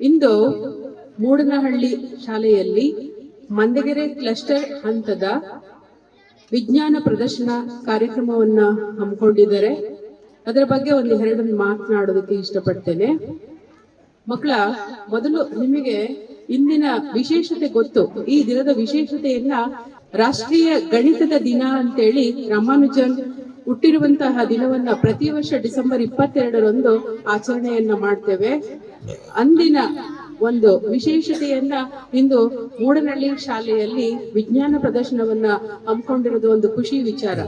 ಇಂದು ಮೂಡನಹಳ್ಳಿ ಶಾಲೆಯಲ್ಲಿ ಮಂದಗೆರೆ ಕ್ಲಸ್ಟರ್ ಹಂತದ ವಿಜ್ಞಾನ ಪ್ರದರ್ಶನ ಕಾರ್ಯಕ್ರಮವನ್ನ ಹಮ್ಮಿಕೊಂಡಿದ್ದಾರೆ. ಅದರ ಬಗ್ಗೆ ಒಂದು ಎರಡು ಮಾತನಾಡೋದಕ್ಕೆ ಇಷ್ಟಪಡ್ತೇನೆ. ಮಕ್ಕಳ, ಮೊದಲು ನಿಮಗೆ ಇಂದಿನ ವಿಶೇಷತೆ ಗೊತ್ತು. ಈ ದಿನದ ವಿಶೇಷತೆಯನ್ನ ರಾಷ್ಟ್ರೀಯ ಗಣಿತದ ದಿನ ಅಂತೇಳಿ ರಾಮಾನುಜನ್ ಹುಟ್ಟಿರುವಂತಹ ದಿನವನ್ನ ಪ್ರತಿ ವರ್ಷ ಡಿಸೆಂಬರ್ ಇಪ್ಪತ್ತೆರಡರಂದು ಆಚರಣೆಯನ್ನ ಮಾಡ್ತೇವೆ. ಅಂದಿನ ಒಂದು ವಿಶೇಷತೆಯನ್ನ ಇಂದು ಮೂಡನಹಳ್ಳಿ ಶಾಲೆಯಲ್ಲಿ ವಿಜ್ಞಾನ ಪ್ರದರ್ಶನವನ್ನ ಹಮ್ಮಿಕೊಂಡಿರೋದು ಒಂದು ಖುಷಿ ವಿಚಾರ.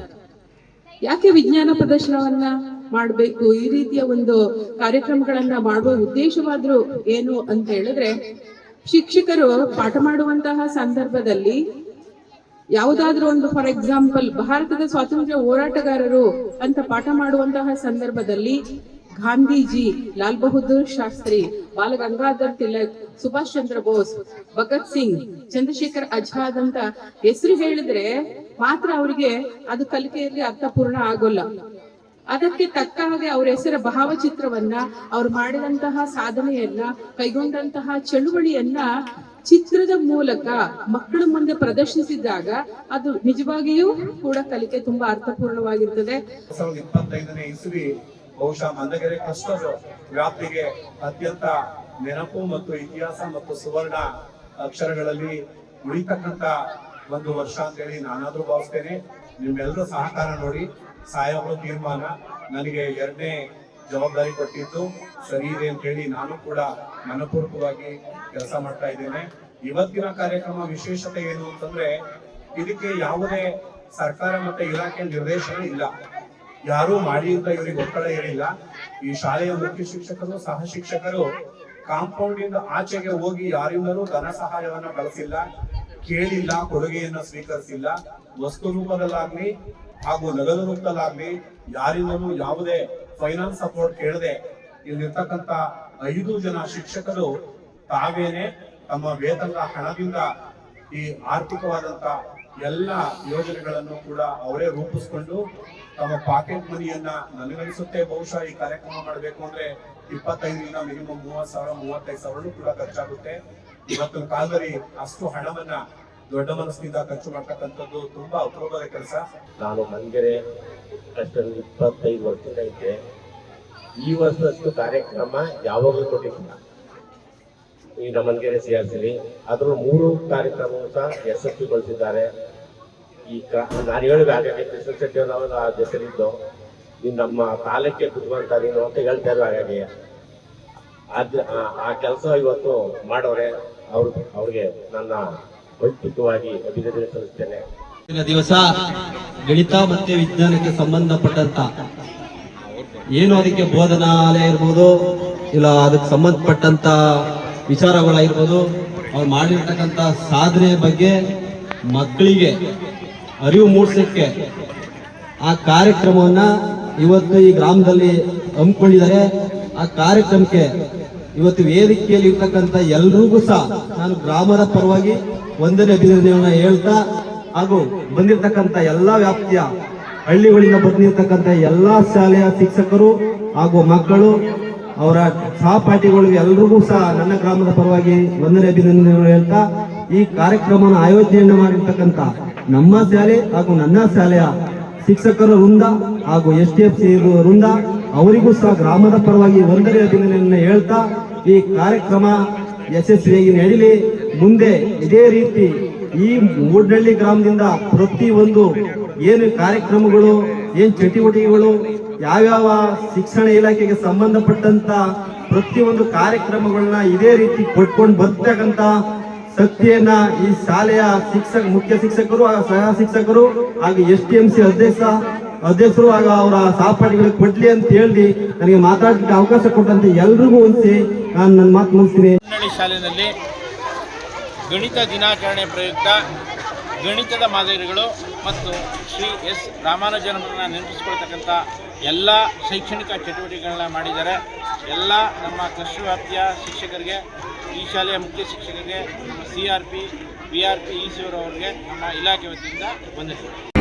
ಯಾಕೆ ವಿಜ್ಞಾನ ಪ್ರದರ್ಶನವನ್ನ ಮಾಡಬೇಕು? ಈ ರೀತಿಯ ಒಂದು ಕಾರ್ಯಕ್ರಮಗಳನ್ನ ಮಾಡುವ ಉದ್ದೇಶವಾದ್ರೂ ಏನು ಅಂತ ಹೇಳಿದ್ರೆ, ಶಿಕ್ಷಕರು ಪಾಠ ಮಾಡುವಂತಹ ಸಂದರ್ಭದಲ್ಲಿ ಯಾವುದಾದ್ರೂ ಒಂದು ಫಾರ್ ಎಕ್ಸಾಂಪಲ್ ಭಾರತದ ಸ್ವಾತಂತ್ರ್ಯ ಹೋರಾಟಗಾರರು ಅಂತ ಪಾಠ ಮಾಡುವಂತಹ ಸಂದರ್ಭದಲ್ಲಿ ಗಾಂಧೀಜಿ, ಲಾಲ್ ಬಹದ್ದೂರ್ ಶಾಸ್ತ್ರಿ, ಬಾಲ ಗಂಗಾಧರ್ ತಿಲಕ್, ಸುಭಾಷ್ ಚಂದ್ರ ಬೋಸ್, ಭಗತ್ ಸಿಂಗ್, ಚಂದ್ರಶೇಖರ್ ಆಜಾದ್ ಅಂತ ಹೆಸರು ಹೇಳಿದ್ರೆ ಮಾತ್ರ ಅವರಿಗೆ ಅದು ಕಲಿಕೆಯಲ್ಲಿ ಅರ್ಥಪೂರ್ಣ ಆಗೋಲ್ಲ. ಅದಕ್ಕೆ ತಕ್ಕ ಹಾಗೆ ಅವ್ರ ಹೆಸರ ಭಾವಚಿತ್ರವನ್ನ, ಅವ್ರು ಮಾಡಿದಂತಹ ಸಾಧನೆಯನ್ನ, ಕೈಗೊಂಡಂತಹ ಚಳುವಳಿಯನ್ನ ಚಿತ್ರದ ಮೂಲಕ ಮಕ್ಕಳ ಮುಂದೆ ಪ್ರದರ್ಶಿಸಿದಾಗ ಅದು ನಿಜವಾಗಿಯೂ ಕೂಡ ಕಲಿಕೆ ತುಂಬಾ ಅರ್ಥಪೂರ್ಣವಾಗಿರ್ತದೆ. ಬಹುಶಃ ಮಂದಗೆರೆ ಕ್ಲಸ್ಟರ್ ವ್ಯಾಪ್ತಿಗೆ ಅತ್ಯಂತ ನೆನಪು ಮತ್ತು ಇತಿಹಾಸ ಮತ್ತು ಸುವರ್ಣ ಅಕ್ಷರಗಳಲ್ಲಿ ಉಳಿತಕ್ಕಂತ ಒಂದು ವರ್ಷ ಅಂತೇಳಿ ನಾನಾದ್ರೂ ಭಾವಿಸ್ತೇನೆ. ನಿಮ್ಮೆಲ್ಲರೂ ಸಹಕಾರ ನೋಡಿ ಸಾಹೇಬರು ತೀರ್ಮಾನ ನನಗೆ ಎರಡನೇ ಜವಾಬ್ದಾರಿ ಕೊಟ್ಟಿದ್ದು. ಸರಿ ಇದೆ ಅಂತ ಹೇಳಿ ನಾನು ಕೂಡ ಮನಪೂರ್ವಕವಾಗಿ ಕೆಲಸ ಮಾಡ್ತಾ ಇದ್ದೇನೆ. ಇವತ್ತಿನ ಕಾರ್ಯಕ್ರಮ ವಿಶೇಷತೆ ಏನು ಅಂತಂದ್ರೆ ಇದಕ್ಕೆ ಯಾವುದೇ ಸರ್ಕಾರ ಮತ್ತೆ ಇಲಾಖೆ ನಿರ್ದೇಶನ ಇಲ್ಲ. ಯಾರು ಮಾಡಿ ಅಂತ ಇವರಿಗೆ ಒತ್ತಡ ಏನಿಲ್ಲ. ಈ ಶಾಲೆಯ ಮುಖ್ಯ ಶಿಕ್ಷಕರು, ಸಹ ಶಿಕ್ಷಕರು ಕಾಂಪೌಂಡ್ ಇಂದ ಆಚೆಗೆ ಹೋಗಿ ಯಾರಿಂದಲೂ ಧನ ಸಹಾಯವನ್ನ ಬಳಸಿಲ್ಲ ಕೇಳಿಲ್ಲ, ಕೊಡುಗೆಯನ್ನ ಸ್ವೀಕರಿಸಿಲ್ಲ. ವಸ್ತು ರೂಪದಲ್ಲಾಗ್ಲಿ ಹಾಗೂ ನಗದು ರೂಪದಲ್ಲಾಗ್ಲಿ ಯಾರಿಂದಲೂ ಯಾವುದೇ ಫೈನಾನ್ಸ್ ಸಪೋರ್ಟ್ ಕೇಳದೆ ಇಲ್ಲಿರ್ತಕ್ಕಂತ ಐದು ಜನ ಶಿಕ್ಷಕರು ತಾವೇನೆ ತಮ್ಮ ವೇತನದ ಹಣದಿಂದ ಈ ಆರ್ಥಿಕವಾದಂತ ಎಲ್ಲ ಯೋಜನೆಗಳನ್ನು ಕೂಡ ಅವರೇ ರೂಪಿಸ್ಕೊಂಡು ತಮ್ಮ ಪಾಕೆಟ್ ಮನಿಯನ್ನ ನನಗನ್ಸುತ್ತೆ. ಬಹುಶಃ ಈ ಕಾರ್ಯಕ್ರಮ ಮಾಡಬೇಕು ಅಂದ್ರೆ ಇಪ್ಪತ್ತೈದರಿಂದ ಮಿನಿಮಮ್ ಮೂವತ್ತು ಸಾವಿರ, ಮೂವತ್ತೈದು ಸಾವಿರ ಕೂಡ ಖರ್ಚಾಗುತ್ತೆ. ಇವತ್ತಿನ ಕಾಲದಲ್ಲಿ ಅಷ್ಟು ಹಣವನ್ನ ದೊಡ್ಡ ಮನಸ್ಸಿನಿಂದ ಖರ್ಚು ಮಾಡ್ತಕ್ಕಂಥದ್ದು ತುಂಬಾ ಅಪರೂಪದ ಕೆಲಸ. ನಾನು ಮಂಗೆರೆ ಅಷ್ಟರಲ್ಲಿ ಇಪ್ಪತ್ತೈದು ವರ್ಷದಿಂದ ಇದ್ದೆ ಈ ವರ್ಷದಷ್ಟು ಕಾರ್ಯಕ್ರಮ ಯಾವಾಗಲೂ ಕೊಟ್ಟಿಲ್ಲ ಈ ನಮನ್ಗೆರೆ ಸಿ ಆರ್ ಸಿಲಿ ಅದರ ಮೂರು ಕಾರ್ಯಕ್ರಮವೂ ಸಹ ಯಶಸ್ವಿಗೊಳಿಸಿದ್ದಾರೆ ಈ ನಾನು ಹೇಳಿದೆ ಹಾಗಾಗಿ ಕೃಷ್ಣ ಶೆಟ್ಟಿ ಅವರ ಹೆಸರಿದ್ದು. ನೀನು ನಮ್ಮ ಕಾಲಕ್ಕೆ ಬುದ್ಧಿವಂತ ನೀನು ಅಂತ ಹೇಳ್ತಾ ಇದ್ರು ಹಾಗಾಗಿ ಅದ್, ಆ- ಕೆಲಸ ಇವತ್ತು ಮಾಡೋರೆ. ಅವ್ರ, ಅವ್ರಿಗೆ ನನ್ನ ವೈಯಕ್ತಿಕವಾಗಿ ಅಭಿನಂದನೆ ಸಲ್ಲಿಸ್ತೇನೆ. ದಿವಸ ಗಣಿತ ಮತ್ತೆ ವಿಜ್ಞಾನಕ್ಕೆ ಸಂಬಂಧಪಟ್ಟಂತ ಏನು ಅದಕ್ಕೆ ಬೋಧನಾಲಯ ಇರ್ಬೋದು, ಇಲ್ಲ ಅದಕ್ಕೆ ಸಂಬಂಧಪಟ್ಟಂತ ವಿಚಾರಗಳಾಗಿರ್ಬೋದು, ಅವ್ರು ಮಾಡಿರ್ತಕ್ಕಂಥ ಸಾಧನೆ ಬಗ್ಗೆ ಮಕ್ಕಳಿಗೆ ಅರಿವು ಮೂಡಿಸಕ್ಕೆ ಆ ಕಾರ್ಯಕ್ರಮವನ್ನು ಇವತ್ತು ಈ ಗ್ರಾಮದಲ್ಲಿ ಹಮ್ಮಿಕೊಂಡಿದ್ದಾರೆ. ಆ ಕಾರ್ಯಕ್ರಮಕ್ಕೆ ಇವತ್ತು ವೇದಿಕೆಯಲ್ಲಿ ಇರ್ತಕ್ಕಂಥ ಎಲ್ರಿಗೂ ಸಹ ನಾನು ಗ್ರಾಮದ ಪರವಾಗಿ ಒಂದನೇ ಅಭಿನಂದನೆಯನ್ನು ಹೇಳ್ತಾ ಹಾಗೂ ಬಂದಿರತಕ್ಕಂಥ ಎಲ್ಲ ವ್ಯಾಪ್ತಿಯ ಹಳ್ಳಿಗಳಿಂದ ಬಂದಿರತಕ್ಕಂಥ ಎಲ್ಲ ಶಾಲೆಯ ಶಿಕ್ಷಕರು ಹಾಗೂ ಮಕ್ಕಳು ಅವರ ಸಹಪಾಠಿಗಳಿಗೆ ಎಲ್ರಿಗೂ ಸಹ ನನ್ನ ಗ್ರಾಮದ ಪರವಾಗಿ ಒಂದನೇ ಅಭಿನಂದನೆಗಳು ಹೇಳ್ತಾ, ಈ ಕಾರ್ಯಕ್ರಮವನ್ನು ಆಯೋಜನೆಯನ್ನು ಮಾಡಿರ್ತಕ್ಕಂಥ ನಮ್ಮ ಶಾಲೆ ಹಾಗೂ ನನ್ನ ಶಾಲೆಯ ಶಿಕ್ಷಕರ ವೃಂದ ಹಾಗೂ ಎಸ್ ಟಿ ಎಫ್ ಸಿ ವೃಂದ, ಅವರಿಗೂ ಸಹ ಗ್ರಾಮದ ಪರವಾಗಿ ಒಂದನೇ ಅಭಿನಂದನೆಯನ್ನು ಹೇಳ್ತಾ, ಈ ಕಾರ್ಯಕ್ರಮ ಯಶಸ್ವಿಯಾಗಿ ನಡೀಲಿ. ಮುಂದೆ ಇದೇ ರೀತಿ ಈ ಮೂಡ್ನಳ್ಳಿ ಗ್ರಾಮದಿಂದ ಪ್ರತಿ ಒಂದು ಏನು ಕಾರ್ಯಕ್ರಮಗಳು, ಏನು ಚಟುವಟಿಕೆಗಳು ಯಾವ್ಯಾವ ಶಿಕ್ಷಣ ಇಲಾಖೆಗೆ ಸಂಬಂಧಪಟ್ಟಂತ ಪ್ರತಿಯೊಂದು ಕಾರ್ಯಕ್ರಮಗಳನ್ನ ಇದೇ ರೀತಿ ಕೊಟ್ಕೊಂಡು ಬರ್ತಕ್ಕಂತ ಶಕ್ತಿಯನ್ನ ಈ ಶಾಲೆಯ ಶಿಕ್ಷಕ, ಮುಖ್ಯ ಶಿಕ್ಷಕರು, ಸಹ ಶಿಕ್ಷಕರು ಹಾಗೂ ಎಸ್ ಟಿ ಎಂ ಸಿ ಅಧ್ಯಕ್ಷ, ಅಧ್ಯಕ್ಷರು ಹಾಗೂ ಅವರ ಸಹಪಾಠಿಗಳಿಗೆ ಕೊಡ್ಲಿ ಅಂತ ಹೇಳಿ ನನಗೆ ಮಾತಾಡಲಿಕ್ಕೆ ಅವಕಾಶ ಕೊಟ್ಟಂತೆ ಎಲ್ರಿಗೂ ಹೊಂದಿಸಿ ನಾನು ನನ್ನ ಮಾತು ಮುಗಿಸ್ತೀನಿ. ಶಾಲೆಯಲ್ಲಿ ಗಣಿತ ದಿನಾಚರಣೆ ಪ್ರಯುಕ್ತ ಗಣಿತದ ಮಾದರಿಗಳು ಮತ್ತು ಶ್ರೀ ಎಸ್ ರಾಮಾನುಜನರನ್ನ ನೆನಪಿಸ್ಕೊಳ್ತಕ್ಕಂಥ ಎಲ್ಲ ಶೈಕ್ಷಣಿಕ ಚಟುವಟಿಕೆಗಳನ್ನ ಮಾಡಿದ್ದಾರೆ. ಎಲ್ಲ ನಮ್ಮ ಕೃಷಿ ವ್ಯಾಪ್ತಿಯ ಶಿಕ್ಷಕರಿಗೆ, ಈ ಶಾಲೆಯ ಮುಖ್ಯ ಶಿಕ್ಷಕರಿಗೆ, ನಮ್ಮ C R P V R P E C ಅವರಿಗೆ ನಮ್ಮ ಇಲಾಖೆ ವತಿಯಿಂದ ಬಂದಿದ್ದೀವಿ